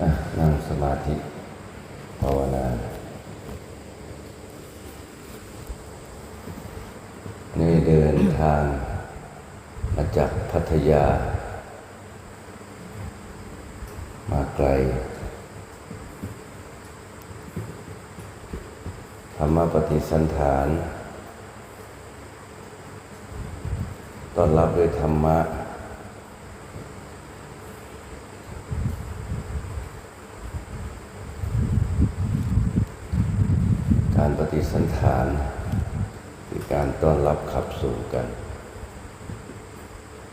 อะนั่งสมาธิภาวนานี่เดินทางมาจากพัทยา มาไกล ธรรมปฏิสันฐาน ต้อนรับด้วยธรรมะ การป ฏิสันฐานคือการต้อนรับขับสู่กัน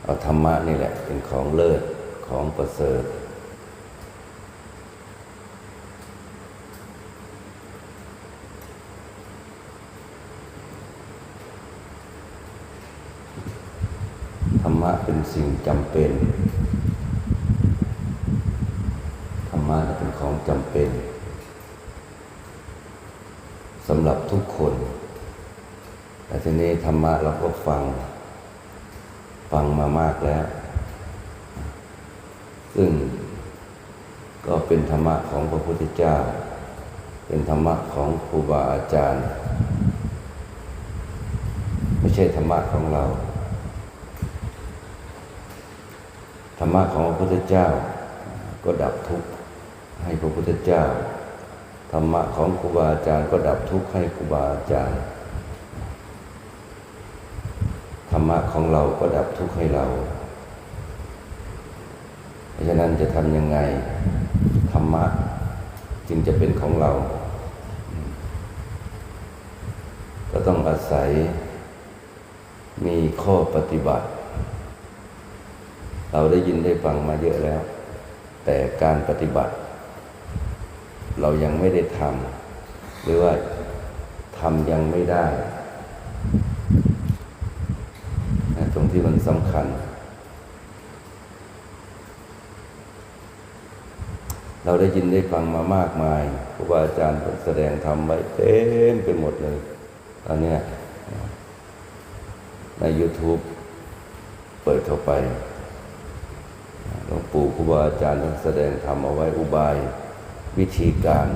เอาธรรมะนี่แหละเป็นของเลิศของประเสริฐ ธรรมะเป็นสิ่งจำเป็น ธรรมะเป็นของจำเป็น สำหรับทุกคนแต่ทีนี้ธรรมะเราก็ฟัง ฟังมามากแล้ว ซึ่งก็เป็นธรรมะของพระพุทธเจ้า เป็นธรรมะของครูบาอาจารย์ ไม่ใช่ธรรมะของเรา ธรรมะของพระพุทธเจ้าก็ดับทุกข์ให้พระพุทธเจ้า ธรรมะของครูบาอาจารย์ก็ดับทุกข์ให้ครูบาอาจารย์ ธรรมะของเราก็ดับทุกข์ให้เรา เพราะฉะนั้นจะทำยังไง ธรรมะจึงจะเป็นของเรา ก็ต้องอาศัย มีข้อปฏิบัติ เราได้ยินได้ฟังมาเยอะแล้ว แต่การปฏิบัติ เรายังไม่ได้ทำหรือว่าทำยังไม่ได้นะตรงที่มันสำคัญ เราได้ยินได้ฟังมามากมายครูบาอาจารย์แสดงธรรมไว้เต็มไปหมดเลยตอนนี้ใน YouTube เปิดเข้าไปหลวงปู่ครูบาอาจารย์ท่านแสดงธรรมเอาไว้อุบาย วิธีการ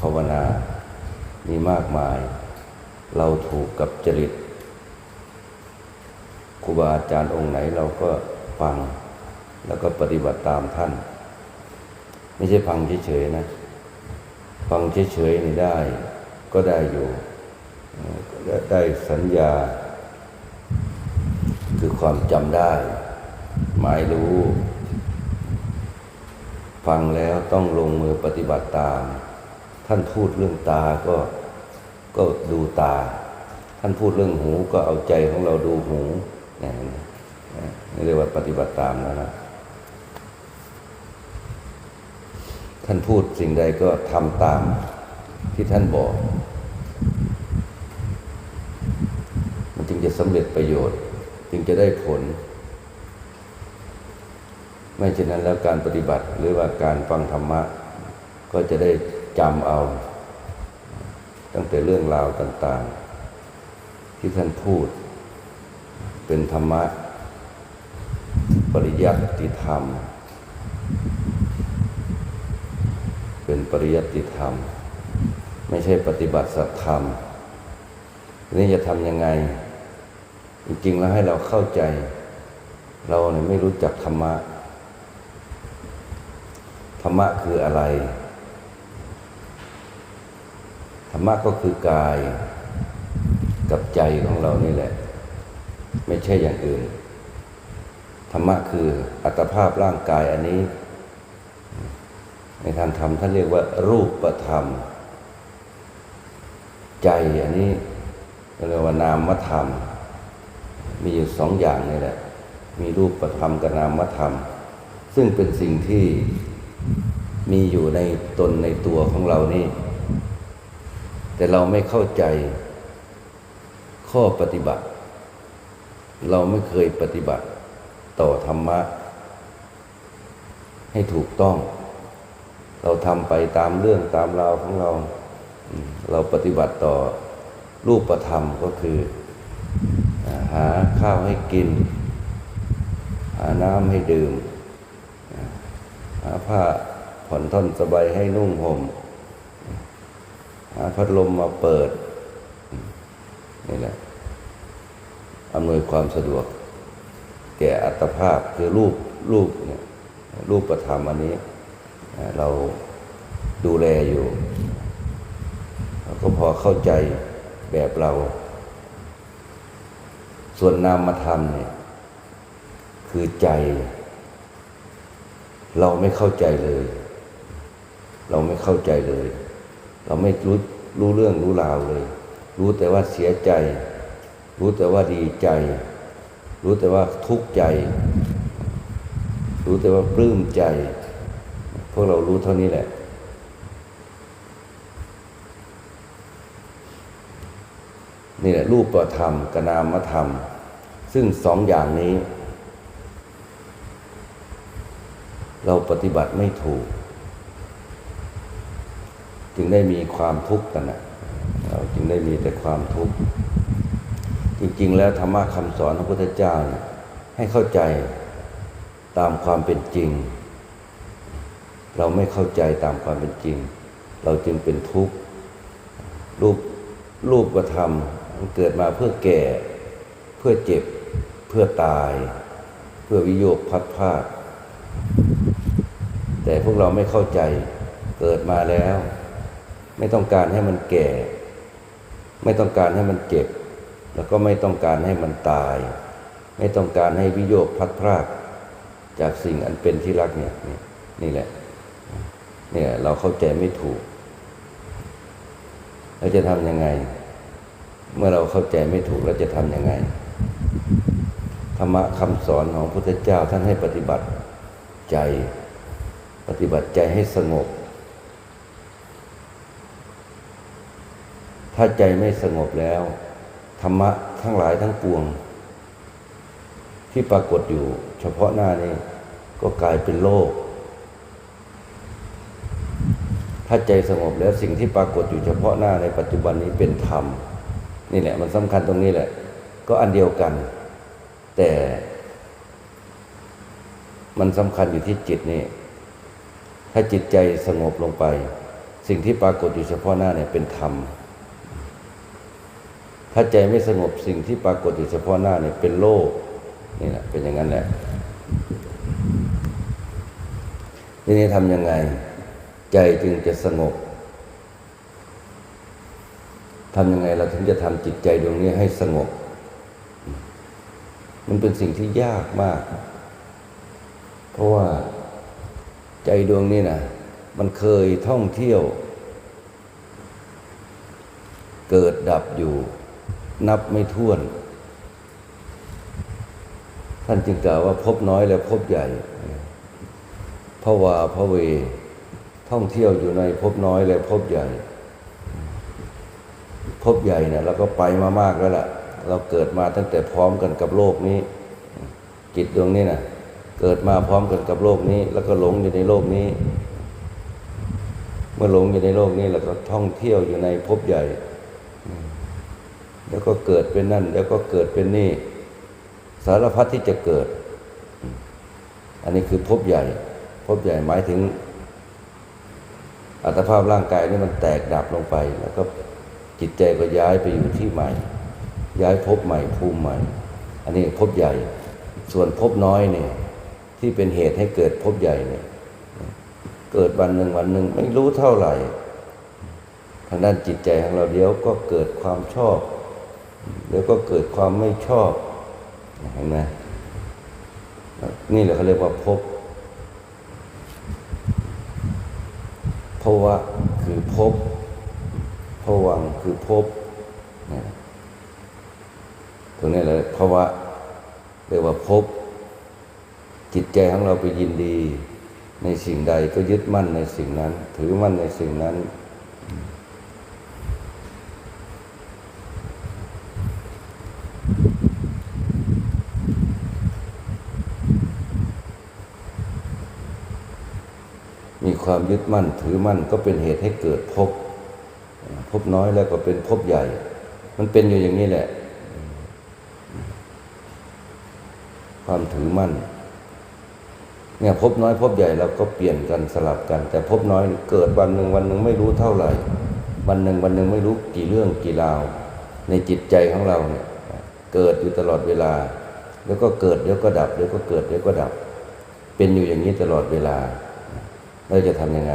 ภาวนา มีมากมาย เราถูกกับจริตครูบาอาจารย์องค์ไหนเราก็ฟัง แล้วก็ปฏิบัติตามท่าน ไม่ใช่ฟังเฉยๆนะ ฟังเฉยๆนี่ได้ก็ได้อยู่ได้สัญญา คือความจำได้ หมายรู้ ฟังแล้วต้องลงมือปฏิบัติตาม ท่านพูดเรื่องตาก็ก็ดูตา ท่านพูดเรื่องหูก็เอาใจของเราดูหูนี่นี่เรียกว่าปฏิบัติตามแล้วนะท่านพูดสิ่งใดก็ทำตามที่ท่านบอก มันจึงจะสำเร็จประโยชน์ จึงจะได้ผล ไม่เช่นนั้นแล้วการปฏิบัติหรือว่าการฟังธรรมะ ก็จะได้จำเอา ตั้งแต่เรื่องราวต่างๆ ที่ท่านพูด เป็นธรรมะ ปริยัติธรรม เป็นปริยัติธรรม ไม่ใช่ปฏิบัติสัตธรรมนี่จะทำยังไง จริงๆแล้วให้เราเข้าใจ เราเนี่ยไม่รู้จักธรรมะ รรมะคืออะไร ธรรมะก็คือกายกับใจของเรานี่แหละ ไม่ใช่อย่างอื่น ธรรมะคืออัตภาพร่างกายอันนี้ ในทางธรรมท่านเรียกว่า รูปประธรรม ใจอันนี้เรียกว่านามธรรม มีอยู่สองอย่างนี่แหละ มีรูปประธรรมกับนามธรรม ซึ่งเป็นสิ่งที่ มีอยู่ในตนในตัวของเรานี่ แต่เราไม่เข้าใจข้อปฏิบัติ เราไม่เคยปฏิบัติต่อธรรมะ ให้ถูกต้อง เราทำไปตามเรื่องตามราวของเรา เราปฏิบัติต่อรูปธรรมก็คือหาข้าวให้กิน หาน้ำให้ดื่ม หาผ้า ผ่อนท่อนสบายให้นุ่งห่มหาพัดลมมาเปิด นี่แหละอำนวยความสะดวก แก่อัตภาพคือรูปรูปเนี่ยรูปประธรรมอันนี้ เราดูแลอยู่เราก็พอเข้าใจแบบเรา ส่วนนามธรรมเนี่ยคือใจ เราไม่เข้าใจเลย เราไม่เข้าใจเลย เราไม่รู้รู้เรื่องรู้ราวเลย รู้แต่ว่าเสียใจ รู้แต่ว่าดีใจ รู้แต่ว่าทุกข์ใจ รู้แต่ว่าปลื้มใจ พวกเรารู้เท่านี้แหละ นี่แหละรูปประธรรมกบนามธรรม ซึ่งสองอย่างนี้ เราปฏิบัติไม่ถูก จึงได้มีความทุกข์กันนะเราจึงได้มีแต่ความทุกข์จริง ๆ แล้วธรรมะคำสอนของพระพุทธเจ้าเนี่ยให้เข้าใจตามความเป็นจริง เราไม่เข้าใจตามความเป็นจริง เราจึงเป็นทุกข์รูปรูปประธรรมมันเกิดมาเพื่อแก่ เพื่อเจ็บ เพื่อตาย เพื่อวิโยคพัดพาดแต่พวกเราไม่เข้าใจเกิดมาแล้ว ไม่ต้องการให้มันแก่ ไม่ต้องการให้มันเจ็บ แล้วก็ไม่ต้องการให้มันตาย ไม่ต้องการให้วิโยคพัดพรากจากสิ่งอันเป็นที่รักเนี่ยนี่แหละเนี่ยเราเข้าใจไม่ถูกเราจะทำยังไง เมื่อเราเข้าใจไม่ถูกเราจะทำยังไงธรรมะคำสอนของพระพุทธเจ้าท่านให้ปฏิบัติใจ ปฏิบัติใจให้สงบ ถ้าใจไม่สงบแล้ว ธรรมะทั้งหลายทั้งปวง ที่ปรากฏอยู่ เฉพาะหน้านี้ก็กลายเป็นโลก ถ้าใจสงบแล้วสิ่งที่ปรากฏอยู่เฉพาะหน้าในปัจจุบันนี้เป็นธรรม นี่แหละ มันสำคัญตรงนี้แหละ ก็อันเดียวกัน แต่มันสำคัญอยู่ที่จิตนี่ ถ้าจิตใจสงบลงไป สิ่งที่ปรากฏอยู่เฉพาะหน้าเนี่ยเป็นธรรม ถ้าใจไม่สงบสิ่งที่ปรากฏอยู่เฉพาะหน้าเนี่ยเป็นโลกนี่แหละเป็นอย่างนั้นแหละทีนี้ทำยังไง ใจจึงจะสงบทำยังไงเราถึงจะทำจิตใจดวงนี้ให้สงบ มันเป็นสิ่งที่ยากมาก เพราะว่าใจดวงนี้นะมันเคยท่องเที่ยว เกิดดับอยู่ นับไม่ถ้วน ท่านจึงกล่าวว่าพบน้อยและพบใหญ่พระวาพระเว ท่องเที่ยวอยู่ในพบน้อยและพบใหญ่ พบใหญ่เนี่ยเราก็ไปมามากแล้วล่ะ เราเกิดมาตั้งแต่พร้อมกันกับโลกนี้จิตดวงนี้นะเกิดมาพร้อมกันกับโลกนี้ แล้วก็หลงอยู่ในโลกนี้ เมื่อหลงอยู่ในโลกนี้ แล้วก็ท่องเที่ยวอยู่ในภพใหญ่ แล้วก็เกิดเป็นนั่น แล้วก็เกิดเป็นนี่ สารพัดที่จะเกิด อันนี้คือภพใหญ่ภพใหญ่หมายถึง อัตภาพร่างกายนี่มันแตกดับลงไป แล้วก็จิตใจก็ย้ายไปอยู่ที่ใหม่ ย้ายภพใหม่ภูมิใหม่ อันนี้ภพใหญ่ ส่วนภพน้อยเนี่ยที่เป็นเหตุให้เกิดภพใหญ่เนี่ยเกิดวันหนึ่งวันหนึ่งไม่รู้เท่าไหร่ ทางด้านจิตใจของเราเดี๋ยวก็เกิดความชอบ เดี๋ยวก็เกิดความไม่ชอบเห็นไหมนี่แหละเขาเรียกว่าภพภวะคือภพภวังคือพเนี่ยตรงนี้เลยภวะเรียกว่าภพจิตใจของเราไปยินดี ในสิ่งใดก็ยึดมั่นในสิ่งนั้น ถือมั่นในสิ่งนั้น มีความ ยึดมั่นถือมั่นก็เป็นเหตุให้เกิดภพภพน้อยแล้วก็เป็นภพใหญ่ มันเป็นอยู่อย่างนี้แหละ ความถือมั่นเนี่ยพบน้อยพบใหญ่เราก็เปลี่ยนกันสลับกัน แต่พบน้อยเกิดวันหนึ่งวันหนึ่งไม่รู้เท่าไหร่ วันหนึ่งวันหนึ่งไม่รู้กี่เรื่องกี่ราว ในจิตใจของเราเนี่ยเกิดอยู่ตลอดเวลา แล้วก็เกิดเดี๋ยวก็ดับเดี๋ยวก็เกิดเดี๋ยวก็ดับ เป็นอยู่อย่างนี้ตลอดเวลา เราจะทำยังไง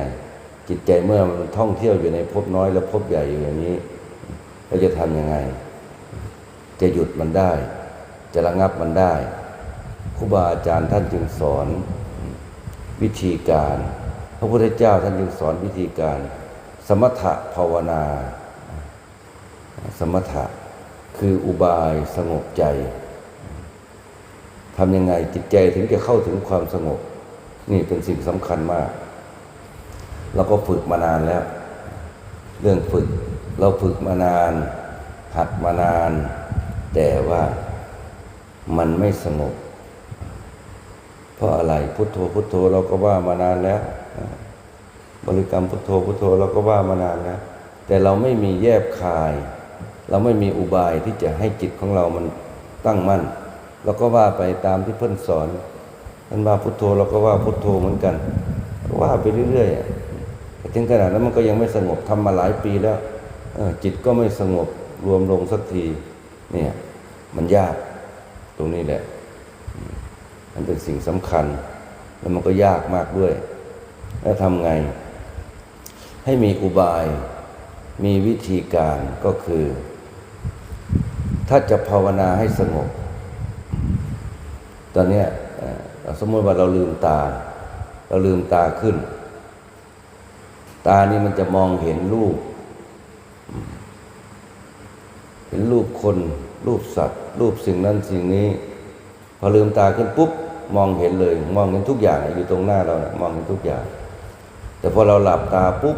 จิตใจเมื่อมันท่องเที่ยวอยู่ในภพน้อยและภพใหญ่อยู่อย่างนี้ เราจะทำยังไง จะหยุดมันได้ จะระงับมันได้ครูบาอาจารย์ท่านจึงสอนวิธีการ พระพุทธเจ้าท่านจึงสอนวิธีการ สมถะภาวนา สมถะคืออุบายสงบใจทำยังไงจิตใจถึงจะเข้าถึงความสงบ นี่เป็นสิ่งสำคัญมาก เราก็ฝึกมานานแล้ว เรื่องฝึกเราฝึกมานาน หัดมานาน แต่ว่ามันไม่สงบ เพราะอะไรพุทโธพุทโธเราก็ว่ามานานแล้ว บริกรรมพุทโธพุทโธเราก็ว่ามานานแล้ว แต่เราไม่มีแยบคาย เราไม่มีอุบายที่จะให้จิตของเรามันตั้งมั่นเราก็ว่าไปตามที่เพื่อนสอนท่านว่าพุทโธเราก็ว่าพุทโธเหมือนกัน ก็ว่าไปเรื่อยๆ ถึงขนาดนั้นมันก็ยังไม่สงบทำมาหลายปีแล้วจิตก็ไม่สงบรวมลงสักทีเนี่ยมันยากตรงนี้แหละ มันเป็นสิ่งสำคัญ แล้วมันก็ยากมากด้วย แล้วทำไง ให้มีอุบาย มีวิธีการก็คือ ถ้าจะภาวนาให้สงบ ตอนนี้สมมติว่าเราลืมตา เราลืมตาขึ้น ตานี่มันจะมองเห็นรูป เห็นรูปคน รูปสัตว์ รูปสิ่งนั้นสิ่งนี้ พอลืมตาขึ้นปุ๊บมองเห็นเลย มองเห็นทุกอย่างอยู่ตรงหน้าเรานี่ยมองเห็นทุกอย่าง แต่พอเราหลับตาปุ๊บ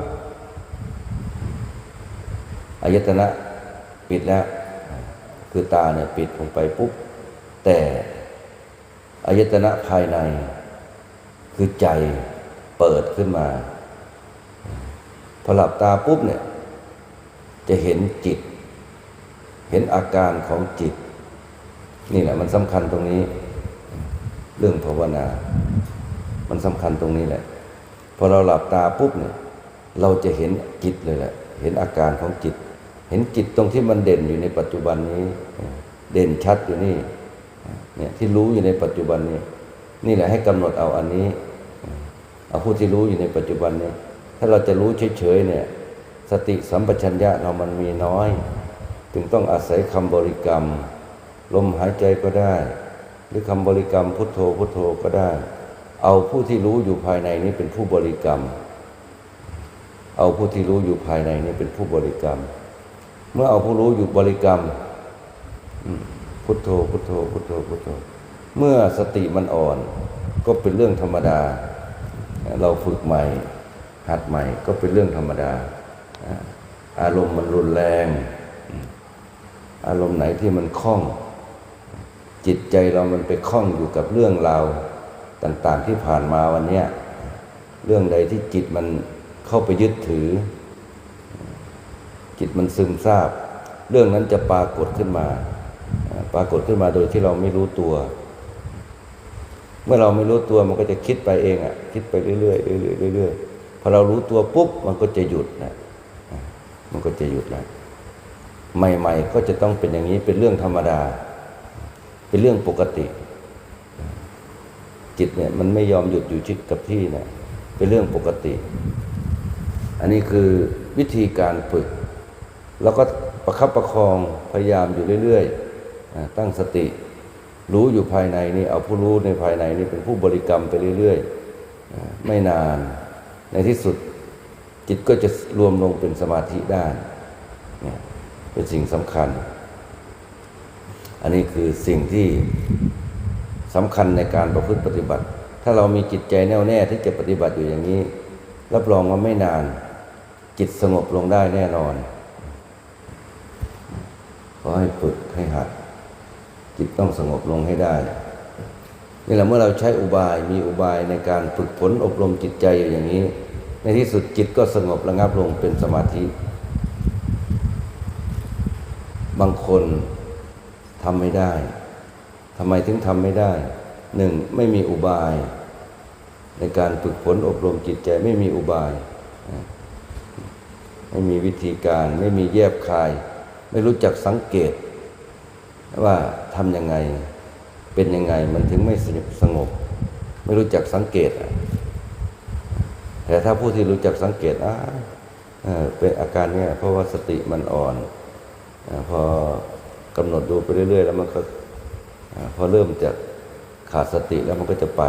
อายตนะปิดแล้ว คือตาเนี่ยปิดลงไปปุ๊บ แต่อายตนะภายใน คือใจเปิดขึ้นมา พอหลับตาปุ๊บเนี่ย จะเห็นจิต เห็นอาการของจิต นี่แหละ มันสำคัญตรงนี้ เรื่องภาวนา มันสำคัญตรงนี้แหละ พอเราหลับตาปุ๊บเนี่ย เราจะเห็นจิตเลยแหละ เห็นอาการของจิต เห็นจิตตรงที่มันเด่นอยู่ในปัจจุบันนี้ เด่นชัดอยู่นี่ เนี่ยที่รู้อยู่ในปัจจุบันนี้ นี่แหละให้กำหนดเอาอันนี้ เอาผู้ที่รู้อยู่ในปัจจุบันนี้ ถ้าเราจะรู้เฉยๆเนี่ยสติสัมปชัญญะเรามันมีน้อย จึงต้องอาศัยคำบริกรรม ลมหายใจก็ได้ หรือคำบริกรรมพุทโธพุทโธก็ได้ เอาผู้ที่รู้อยู่ภายในนี้เป็นผู้บริกรรม เอาผู้ที่รู้อยู่ภายในนี้เป็นผู้บริกรรม เมื่อเอาผู้รู้อยู่บริกรรมอืมพุทโธพุทโธพุทโธพุทโธ เมื่อสติมันอ่อน ก็เป็นเรื่องธรรมดา เราฝึกใหม่ หัดใหม่ก็เป็นเรื่องธรรมดา อารมณ์มันรุนแรง อารมณ์ไหนที่มันคล่อง จิตใจเรามันไปคล้องอยู่กับเรื่องราวต่างๆที่ผ่านมาวันนี้เรื่องใดที่จิตมันเข้าไปยึดถือ จิตมันซึมซาบ เรื่องนั้นจะปรากฏขึ้นมา ปรากฏขึ้นมาโดยที่เราไม่รู้ตัว เมื่อเราไม่รู้ตัวมันก็จะคิดไปเองอะ่ะ คิดไปเรื่อยๆเรื่อยๆเรื่อยๆ อเรารู้ตัวปุ๊บมันก็จะหยุดนะมันก็จะหยุดแล้วใหม่ ๆ ก็จะต้องเป็นอย่างนี้เป็นเรื่องธรรมดา เป็นเรื่องปกติ จิตเนี่ยมันไม่ยอมหยุดอยู่ชิดกับที่นะเป็นเรื่องปกติ อันนี้คือวิธีการฝึก แล้วก็ประคับประคองพยายามอยู่เรื่อยๆตั้งสติ รู้อยู่ภายในนี่เอาผู้รู้ในภายในนี่เป็นผู้บริกรรมไปเรื่อยๆไม่นาน ในที่สุดจิตก็จะรวมลงเป็นสมาธิได้เนี่ยเป็นสิ่งสำคัญ อันนี้คือสิ่งที่สำคัญในการประพฤติปฏิบัติ ถ้าเรามีจิตใจแน่วแน่ที่จะปฏิบัติอยู่อย่างนี้ รับรองว่าไม่นาน จิตสงบลงได้แน่นอนขอให้ฝึกให้หัดจิตต้องสงบลงให้ได้ นี่แหละเมื่อเราใช้อุบายมีอุบายในการฝึกฝนอบรมจิตใจอยู่อย่างนี้ ในที่สุดจิตก็สงบระงับลงเป็นสมาธิ บางคนทำไม่ได้ทำไมถึงทำไม่ได้หนึ่งไม่มีอุบาย ในการฝึกฝนอบรมจิตใจไม่มีอุบาย ไม่มีวิธีการไม่มีแยบคาย ไม่รู้จักสังเกตว่าทำยังไง เป็นยังไง มันถึงไม่สงบ ไม่รู้จักสังเกตแต่ถ้าผู้ที่รู้จักสังเกตอ่าเป็นอาการเนี้ยเพราะว่าสติมันอ่อนอพอกำหนดดูไปเรื่อย ๆ แล้วมันก็อพอเริ่มจะขาดสติแล้วมันก็จะไป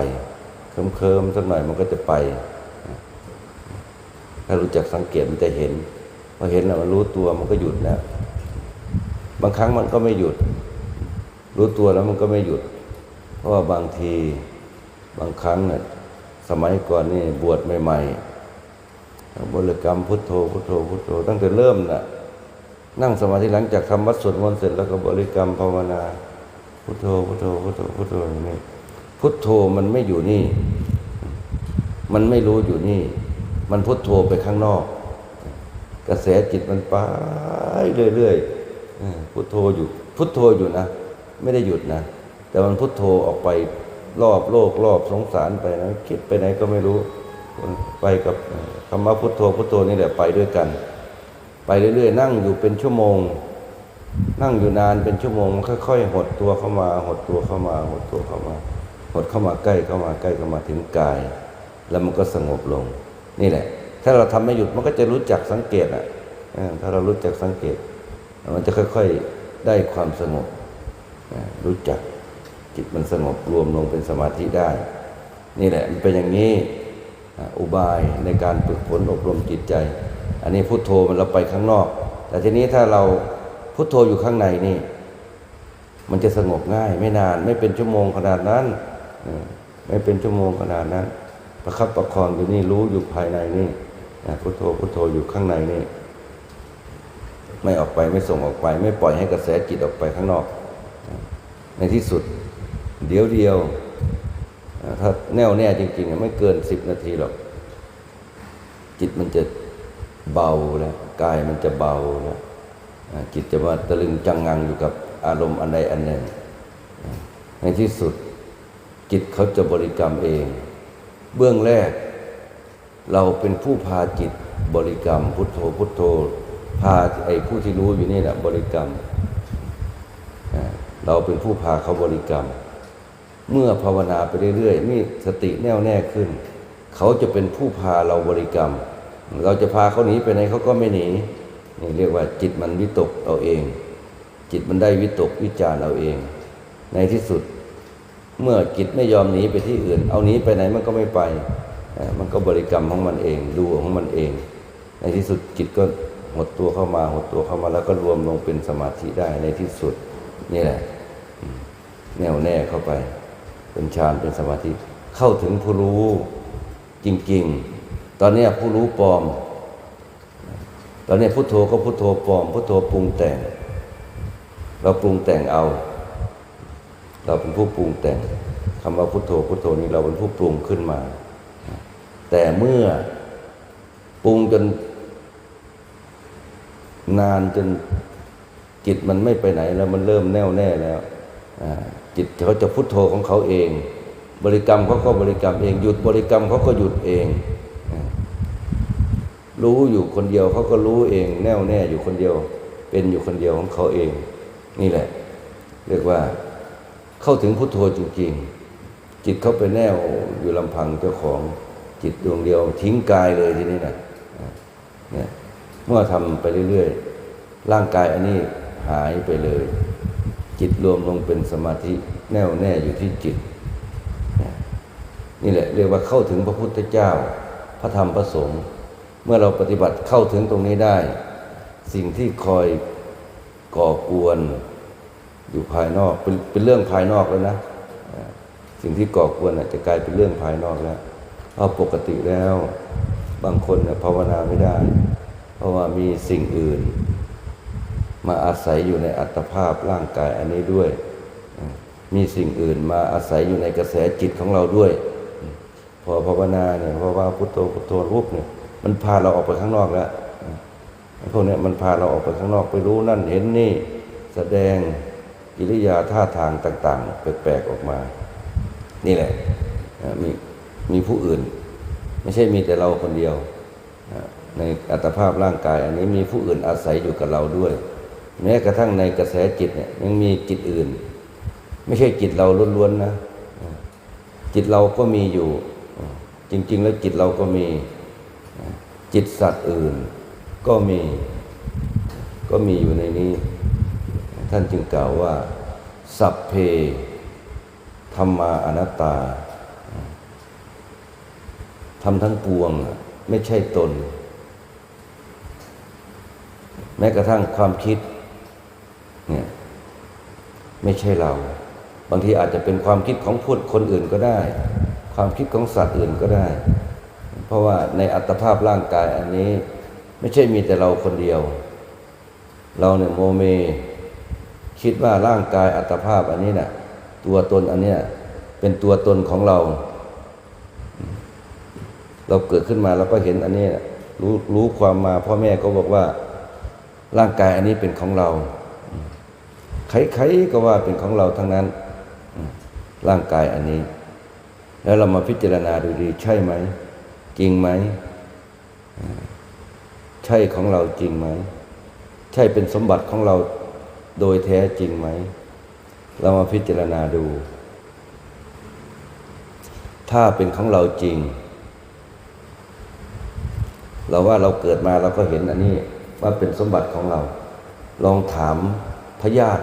เคลิ้มๆสักหน่อยมันก็จะไป ถ้ารู้จักสังเกตมันจะเห็นพอเห็นแล้วมันรู้ตัวมันก็หยุดแล้วบางครั้งมันก็ไม่หยุด รู้ตัวแล้วมันก็ไม่หยุด เพราะว่าบางทีบางครั้งน่ยสมัยก่อนนี่บวชใหม่ๆบริกรรมพุทโธพุทโธพุทโธ ตั้งแต่เริ่มน่ะนั่งสมาธิหลังจากทำวัดสวดมนต์เสร็จแล้วก็บริกรรมภาวนาพุทโธพุทโธพุทโธพุทโธอย่างนี้พุทโธมันไม่อยู่นี่ มันไม่รู้อยู่นี่ มันพุทโธไปข้างนอก กระแสจิตมันไปเรื่อยๆพุทโธอยู่ พุทโธอยู่นะ ไม่ได้หยุดนะ แต่มันพุทโธออกไปรอบโลกรอบสงสารไปนะคิดไปไหนก็ไม่รู้ไปกับคำว่าพุทโธพุทโธนี่แหละไปด้วยกัน ไปเรื่อยๆ นั่งอยู่เป็นชั่วโมง นั่งอยู่นานเป็นชั่วโมงมันค่อยๆหดตัวเข้ามา หดตัวเข้ามาหดตัวเข้ามา หดเข้ามาใกล้เข้ามาใกล้เข้ามาถึงกาย แล้วมันก็สงบลง นี่แหละ ถ้าเราทำไม่หยุดมันก็จะรู้จักสังเกตอะถ้าเรารู้จักสังเกต มันจะค่อยๆได้ความสงบรู้จัก จิตมันสงบรวมลงเป็นสมาธิได้ นี่แหละมันเป็นอย่างนี้อุบายในการฝึกฝนอบรมจิตใจ อันนี้พุทโธมันเราไปข้างนอก แต่ทีนี้ถ้าเราพุทโธอยู่ข้างในนี่ มันจะสงบง่าย ไม่นานไม่เป็นชั่วโมงขนาดนั้น ไม่เป็นชั่วโมงขนาดนั้น ประคับประคองอยู่นี่รู้อยู่ภายในนี่พุทโธพุทโธอยู่ข้างในนี่ ไม่ออกไปไม่ส่งออกไป ไม่ปล่อยให้กระแสจิตออกไปข้างนอก ในที่สุด เดี๋ยวเดียว ถ้าแน่วแน่จริงๆ ไม่เกินสิบนาทีหรอก จิตมันจะเบาแล้วกายมันจะเบาแล้วจิตจะมาตะลึงจังงังอยู่กับอารมณ์อันใดอันหนึ่ง ในที่สุดจิตเขาจะบริกรรมเอง เบื้องแรก เราเป็นผู้พาจิตบริกรรม พุทโธพุทโธ พาไอ้ผู้ที่รู้อยู่นี่แหละบริกรรม เราเป็นผู้พาเขาบริกรรม เมื่อภาวนาไปเรื่อยๆมีสติแน่วแน่ขึ้น เขาจะเป็นผู้พาเราบริกรรม เราจะพาเขาหนีไปไหนเขาก็ไม่หนีนี่เรียกว่าจิตมันวิตกเอาเอง จิตมันได้วิตกวิจารเอาเอง ในที่สุด เมื่อจิตไม่ยอมหนีไปที่อื่น เอาหนีไปไหนมันก็ไม่ไป มันก็บริกรรมของมันเอง ดูของมันเอง ในที่สุดจิตก็หดตัวเข้ามาหดตัวเข้ามาแล้วก็รวมลงเป็นสมาธิได้ในที่สุดนี่แหละแน่วแน่เข้าไป เป็นฌานเป็นสมาธิ เข้าถึงผู้รู้จริง ๆ ตอนนี้ผู้รู้ปลอม ตอนนี้พุทโธก็พุทโธปลอม พุทโธปรุงแต่ง เราปรุงแต่งเอา เราเป็นผู้ปรุงแต่งคำว่าพุทโธพุทโธนี้เราเป็นผู้ปรุงขึ้นมา แต่เมื่อปรุงจนนานจนจิตมันไม่ไปไหนแล้วมันเริ่มแน่วแน่แล้วอ่า จิตเขาจะพุทโธของเขาเอง บริกรรมเขาก็บริกรรมเอง หยุดบริกรรมเขาก็หยุดเอง รู้อยู่คนเดียวเขาก็รู้เอง แน่วแน่อยู่คนเดียว เป็นอยู่คนเดียวของเขาเอง นี่แหละ เรียกว่าเข้าถึงพุทโธจริงๆจิตเขาไปแน่วอยู่ลำพังเจ้าของจิตดวงเดียว ทิ้งกายเลยทีนี้นะอ่าเนี่ยเมื่อทำไปเรื่อยๆร่างกายอันนี้หายไปเลย จิตรวมลงเป็นสมาธิแน่วแน่อยู่ที่จิต นี่แหละเรียกว่าเข้าถึงพระพุทธเจ้า พระธรรมพระสงฆ์เมื่อเราปฏิบัติเข้าถึงตรงนี้ได้ สิ่งที่คอยก่อกวนอยู่ภายนอกเป็นเป็นเรื่องภายนอกแล้วนะ สิ่งที่ก่อกวนจะกลายเป็นเรื่องภายนอกแล้วเพราะปกติแล้ว บางคนภาวนาไม่ได้ เพราะว่ามีสิ่งอื่น มาอาศัยอยู่ในอัตภาพร่างกายอันนี้ด้วย มีสิ่งอื่นมาอาศัยอยู่ในกระแสจิตของเราด้วย พอภาวนาเนี่ยพราะว่าพุทโธพุทโธรูปเนี่ยมันพาเราออกไปข้างนอกแล้วพวกเนี้ยมันพาเราออกไปข้างนอกไปรู้นั่นเห็นนี่แสดงกิริยาท่าทางต่าง ๆ แปลกๆออกมา นี่แหละมีมีผู้อื่น ไม่ใช่มีแต่เราคนเดียว ในอัตภาพร่างกาย อันนี้มีผู้อื่นอาศัยอยู่กับเราด้วย แม้กระทั่งในกระแสจิตเนี่ยยังมีจิตอื่น ไม่ใช่จิตเราล้วนๆนะ จิตเราก็มีอยู่ จริง ๆ แล้วจิตเราก็มี จิตสัตว์อื่น ก็มีก็มีอยู่ในนี้ ท่านจึงกล่าวว่า สัพเพธรรมาอนัตตาทำทั้งปวง ไม่ใช่ตน แม้กระทั่งความคิด เนี่ยไม่ใช่เรา บางทีอาจจะเป็นความคิดของพูดคนอื่นก็ได้ ความคิดของสัตว์อื่นก็ได้ เพราะว่าในอัตภาพร่างกายอันนี้ ไม่ใช่มีแต่เราคนเดียว เราเนี่ยโมเม คิดว่าร่างกายอัตภาพอันนี้น่ะตัวตนอันเนี้ยเป็นตัวตนของเรา เราเกิดขึ้นมาเราก็เห็นอันนี้รู้รู้ความมาพ่อแม่ก็บอกว่า ร่างกายอันนี้เป็นของเรา ใครๆก็ว่าเป็นของเราทั้งนั้น ร่างกายอันนี้ แล้วเรามาพิจารณาดูดีใช่ไหม จริงไหม ใช่ของเราจริงไหม ใช่เป็นสมบัติของเราโดยแท้จริงไหม เรามาพิจารณาดู ถ้าเป็นของเราจริง เราว่าเราเกิดมาเราก็เห็นอันนี้ว่าเป็นสมบัติของเรา ลองถามพยาธิ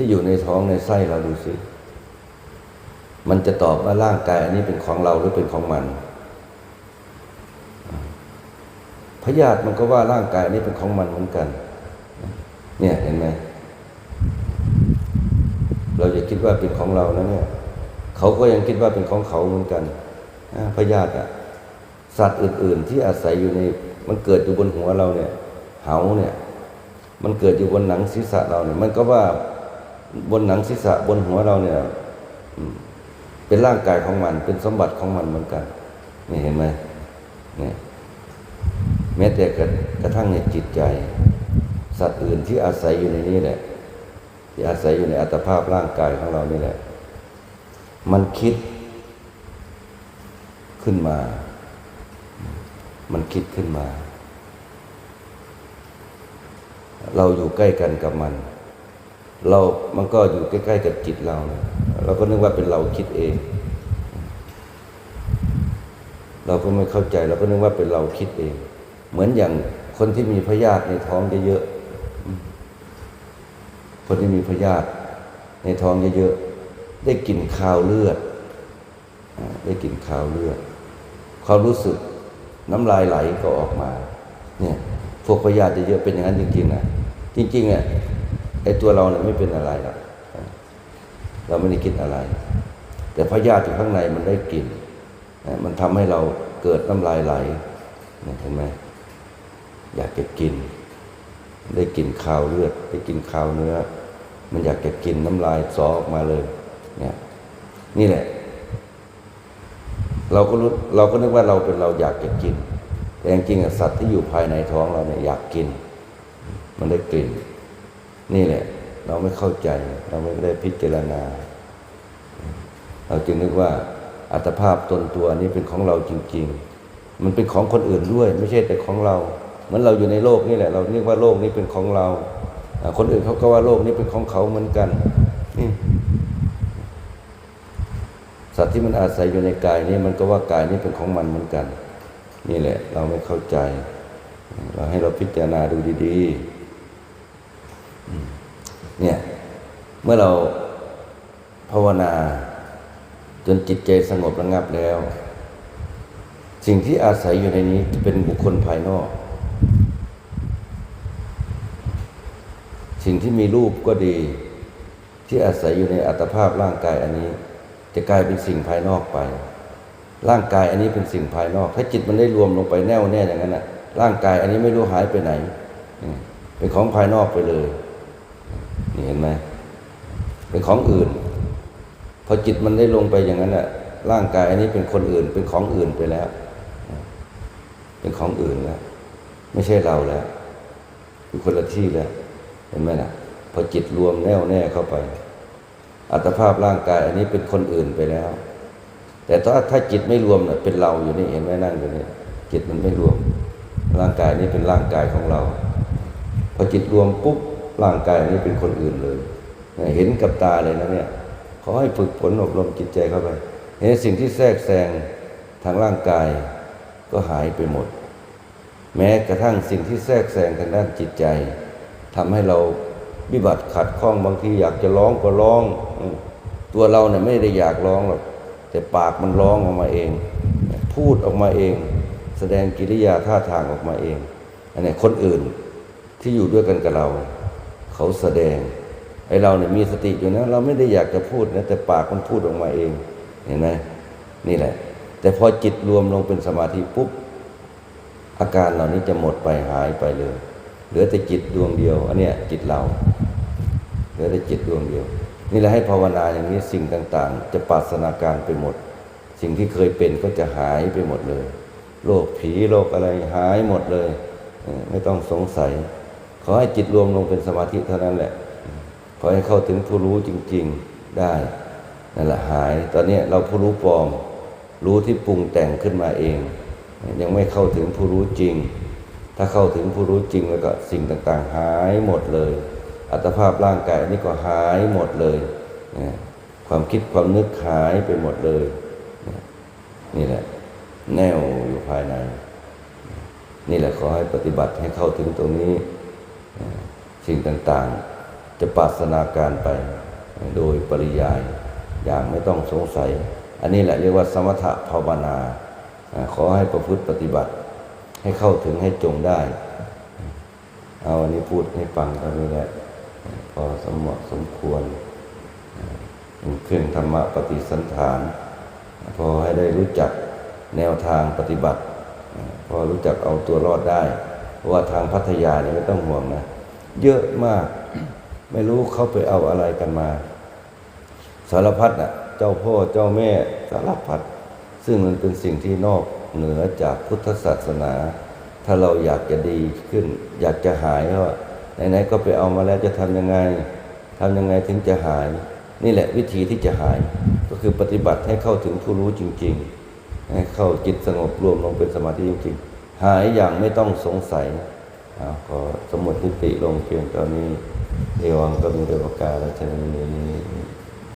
ที่อยู่ในท้องในไส้เราดูสิ มันจะตอบว่าร่างกายอันนี้เป็นของเราหรือเป็นของมันพยาธิมันก็ว่าร่างกายอันนี้เป็นของมันเหมือนกัน เนี่ยเห็นไหม เราอย่าคิดว่าเป็นของเรานะเนี่ย เขาก็ยังคิดว่าเป็นของเขาเหมือนกันพยาธิอะสัตว์อื่น ๆ ที่อาศัยอยู่ในมันเกิดอยู่บนหัวเราเนี่ย เหาเนี่ย มันเกิดอยู่บนหนังศีรษะเราเนี่ย มันก็ว่า บนหนังศีรษะบนหัวเราเนี่ยเป็นร่างกายของมัน เป็นสมบัติของมันเหมือนกันนี่เห็นไหมเนี่ยแม้แต่กระกระทั่งในจิตใจ สัตว์อื่นที่อาศัยอยู่ในนี้แหละ ที่อาศัยอยู่ในอัตภาพร่างกายของเรานี่แหละ มันคิดขึ้นมา มันคิดขึ้นมา เราอยู่ใกล้กันกับมัน เรา มันก็อยู่ใกล้ ๆ กับจิตเรา เราก็นึกว่าเป็นเราคิดเอง เราก็ไม่เข้าใจ เราก็นึกว่าเป็นเราคิดเอง เหมือนอย่างคนที่มีพยาธิในท้องเยอะๆ คนที่มีพยาธิในท้องเยอะๆ ได้กลิ่นคาวเลือด ได้กลิ่นคาวเลือด ความรู้สึกน้ำลายไหลก็ออกมา เนี่ย พวกพยาธิเยอะๆ เป็นอย่างนั้นจริงๆนะจริงๆอะ ไอ้ตัวเราเนี่ยไม่เป็นอะไรหรอกเราไม่ได้คิดอะไร แต่พยาธิอยู่ข้างในมันได้กลิ่นมันทำให้เราเกิดน้ำลายไหลเห็นไหมอยากจะกิน ได้กินข้าวเลือด ได้กินข้าวเนื้อ มันอยากจะกินน้ำลายซอออกมาเลย เนี่ย นี่แหละ เราก็รู้เราก็นึกว่าเราเป็นเราอยากจะกิน แต่จริงๆสัตว์ที่อยู่ภายในท้องเราเนี่ยอยากกิน มันได้กลิ่น นี่แหละ เราไม่เข้าใจ เราไม่ได้พิจารณา เราจึงนึกว่าอัตภาพตนตัวนี้เป็นของเราจริง ๆ มันเป็นของคนอื่นด้วย ไม่ใช่แต่ของเรา เหมือนเราอยู่ในโลกนี่แหละ เราเรียกว่าโลกนี้เป็นของเรา คนอื่นเขาก็ว่าโลกนี้เป็นของเขาเหมือนกันนี่สัตว์ที่มันอาศัยอยู่ในกายนี้มันก็ว่ากายนี้เป็นของมันเหมือนกัน นี่แหละ เราไม่เข้าใจ เราให้เราพิจารณาดูดี ๆ เนี่ย เมื่อเราภาวนา จนจิตใจสงบระงับแล้ว สิ่งที่อาศัยอยู่ในนี้จะเป็นบุคคลภายนอก สิ่งที่มีรูปก็ดี ที่อาศัยอยู่ในอัตภาพร่างกายอันนี้ จะกลายเป็นสิ่งภายนอกไป ร่างกายอันนี้เป็นสิ่งภายนอก ถ้าจิตมันได้รวมลงไปแน่วแน่อย่างนั้นนะร่างกายอันนี้ไม่รู้หายไปไหน เป็นของภายนอกไปเลย เห็นไหมเป็นของอื่น พอจิตมันได้ลงไปอย่างนั้นน่ะร่างกายอันนี้เป็นคนอื่น เป็นของอื่นไปแล้ว เป็นของอื่นแล้ว ไม่ใช่เราแล้วอยู่คนละที่แล้ว เห็นไหมนะพอจิตรวมแน่วแน่เข้าไป อัตภาพร่างกาย อันนี้เป็นคนอื่นไปแล้วแแต่ถ้าถ้าจิตไม่รวมเนี่ยเป็นเราอยู่นี่เห็นไหมนั่งอยู่นี่จิตมันไม่รวม ร่างกายนี้เป็นร่างกายของเรา พอจิตรวมปุ๊บ ร่างกายนี้เป็นคนอื่นเลย เห็นกับตาเลยนะเนี่ยขอให้ฝึกฝนอบรมจิตใจเข้าไปเห็นสิ่งที่แทรกแซงทางร่างกายก็หายไปหมด แม้กระทั่งสิ่งที่แทรกแซงทางด้านจิตใจทำให้เราวิบัติขัดข้องบางทีอยากจะร้องก็ร้อง ตัวเราเนี่ยไม่ได้อยากร้องหรอกแต่ปากมันร้องออกมาเอง พูดออกมาเอง แสดงกิริยาท่าทางออกมาเองอันนี้คนอื่นที่อยู่ด้วยกันกับเรา เขาแสดงไอเราเนี่ยมีสติอยู่นะ เราไม่ได้อยากจะพูดนะแต่ปากมันพูดออกมาเอง เห็นไหมนี่แหละ แต่พอจิตรวมลงเป็นสมาธิปุ๊บอาการเหล่านี้จะหมดไปหายไปเลย เหลือแต่จิตดวงเดียว อันเนี้ยจิตเรา เหลือแต่จิตดวงเดียว นี่แหละให้ภาวนาอย่างนี้สิ่งต่างๆ จะปัสนาการไปหมด สิ่งที่เคยเป็นก็จะหายไปหมดเลย โรคผีโรคอะไรหายหมดเลย ไม่ต้องสงสัย อให้จิตรวมลงเป็นสมาธิเท่านั้นแหละ ขอให้เข้าถึงผู้รู้จริง ๆได้นั่นแหละหาย ตอนนี้เราผู้รู้ปลอม รู้ที่ปรุงแต่งขึ้นมาเอง ยังไม่เข้าถึงผู้รู้จริง ถ้าเข้าถึงผู้รู้จริงแล้วก็สิ่งต่างๆ หายหมดเลย อัตภาพร่างกายนี้ก็หายหมดเลย ความคิดความนึกหายไปหมดเลย นี่แหละ แนวอยู่ภายใน นี่แหละขอให้ปฏิบัติให้เข้าถึงตรงนี้ สิ่งต่างๆ จะปัสนาการไปโดยปริยายอย่างไม่ต้องสงสัย อันนี้แหละเรียกว่าสมถะภาวนา ขอให้ประพฤติปฏิบัติให้เข้าถึงให้จงได้ เอาอันนี้พูดให้ฟังเท่านี้แหละพอสมเหมาะสมควรเป็นเครื่องธรรมะปฏิสันฐาน พอให้ได้รู้จักแนวทางปฏิบัติ พอรู้จักเอาตัวรอดได้ ว่าทางพัทยาเนี่ยไม่ต้องห่วงนะ เยอะมาก ไม่รู้เขาไปเอาอะไรกันมา สารพัดน่ะ เจ้าพ่อเจ้าแม่สารพัด ซึ่งมันเป็นสิ่งที่นอกเหนือจากพุทธศาสนา ถ้าเราอยากจะดีขึ้น อยากจะหายว่าไหนๆก็ไปเอามาแล้วจะทำยังไงทำยังไงถึงจะหาย นี่แหละวิธีที่จะหาย ก็คือปฏิบัติให้เข้าถึงผู้รู้จริง ๆ ให้เข้าจิตสงบรวมลงเป็นสมาธิจริงๆ หายอย่างไม่ต้องสงสัยอ้าวขอสมุดทิติลงเพียงตอนนี้เอวังก็มีเดวกาและชนี